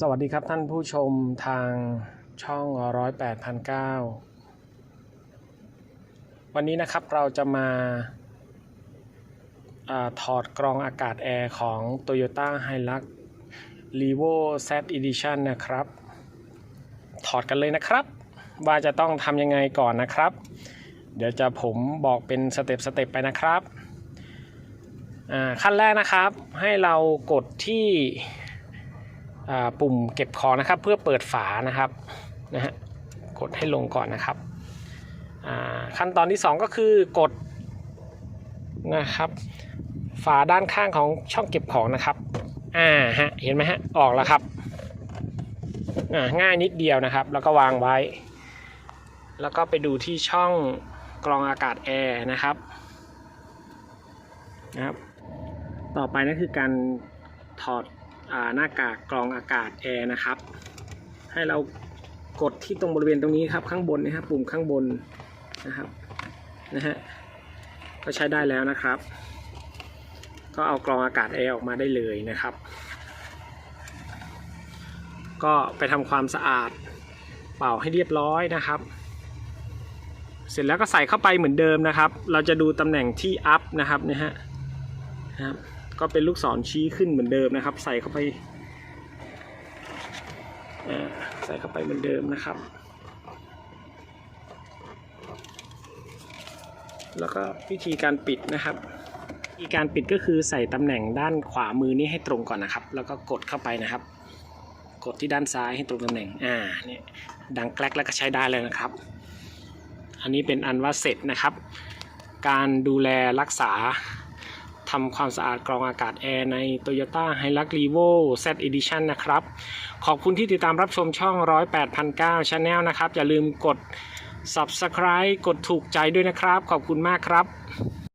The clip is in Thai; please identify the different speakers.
Speaker 1: สวัสดีครับท่านผู้ชมทางช่องร้อยแปดพันเก้าวันนี้นะครับเราจะมาอาถอดกรองอากาศแอร์ของ Toyota Hilux Revo Z Edition นะครับ ถอดกันเลยนะครับ ว่าจะต้องทำยังไงก่อนนะครับ เดี๋ยวจะผมบอกเป็นสเต็ปสเต็ปไปนะครับ ขั้นแรกนะครับให้เรากดที่ ปุ่มเก็บของนะครับ เพื่อเปิดฝานะครับนะฮะกดให้ลงก่อนนะครับขั้นตอนที่ 2 ก็คือกดนะครับ ฝาด้านข้างของช่องเก็บของนะครับอ่าฮะเห็นไหมฮะออกแล้วครับง่ายนิดเดียวนะครับ แล้วก็วางไว้ แล้วก็ไปดูที่ช่องกรองอากาศแอร์นะครับนะครับ ต่อไปนั่นคือการถอด หน้ากากกรองอากาศแอร์นะครับ ให้เรากดที่ตรงบริเวณตรงนี้ครับข้างบนนะครับปุ่มข้างบนนะครับนะฮะก็ใช้ได้แล้วนะครับ ก็เอากรองอากาศแอร์ออกมาได้เลยนะครับ ก็ไปทำความสะอาดเป่าให้เรียบร้อยนะครับ เสร็จแล้วก็ใส่เข้าไปเหมือนเดิมนะครับ เราจะดูตำแหน่งที่อัพนะครับนะฮะนะครับ ก็เป็นลูกศรชี้ขึ้นเหมือนเดิมนะครับ ใส่เข้าไปาใส่เข้าไปเหมือนเดิมนะครับ แล้วก็วิธีการปิดนะครับวิธีการปิดก็คือใส่ตำแหน่งด้านขวามือนี้ให้ตรงก่อนนะครับ แล้วก็กดเข้าไปนะครับ กดที่ด้านซ้ายให้ตรงตำแหน่งอ่าเนี่ยดังแกลกแล้วก็ใช้ได้เลยนะครับ อันนี้เป็นอันว่าเสร็จนะครับ การดูแลรักษาำความสะอาดกรองอากาศแอร์ใน Toyota Hilux Revo Z Edition นะครับ ขอบคุณที่ติดตามรับชมช่อง 108,900 Channel นะครับ อย่าลืมกด Subscribe กดถูกใจด้วยนะครับ ขอบคุณมากครับ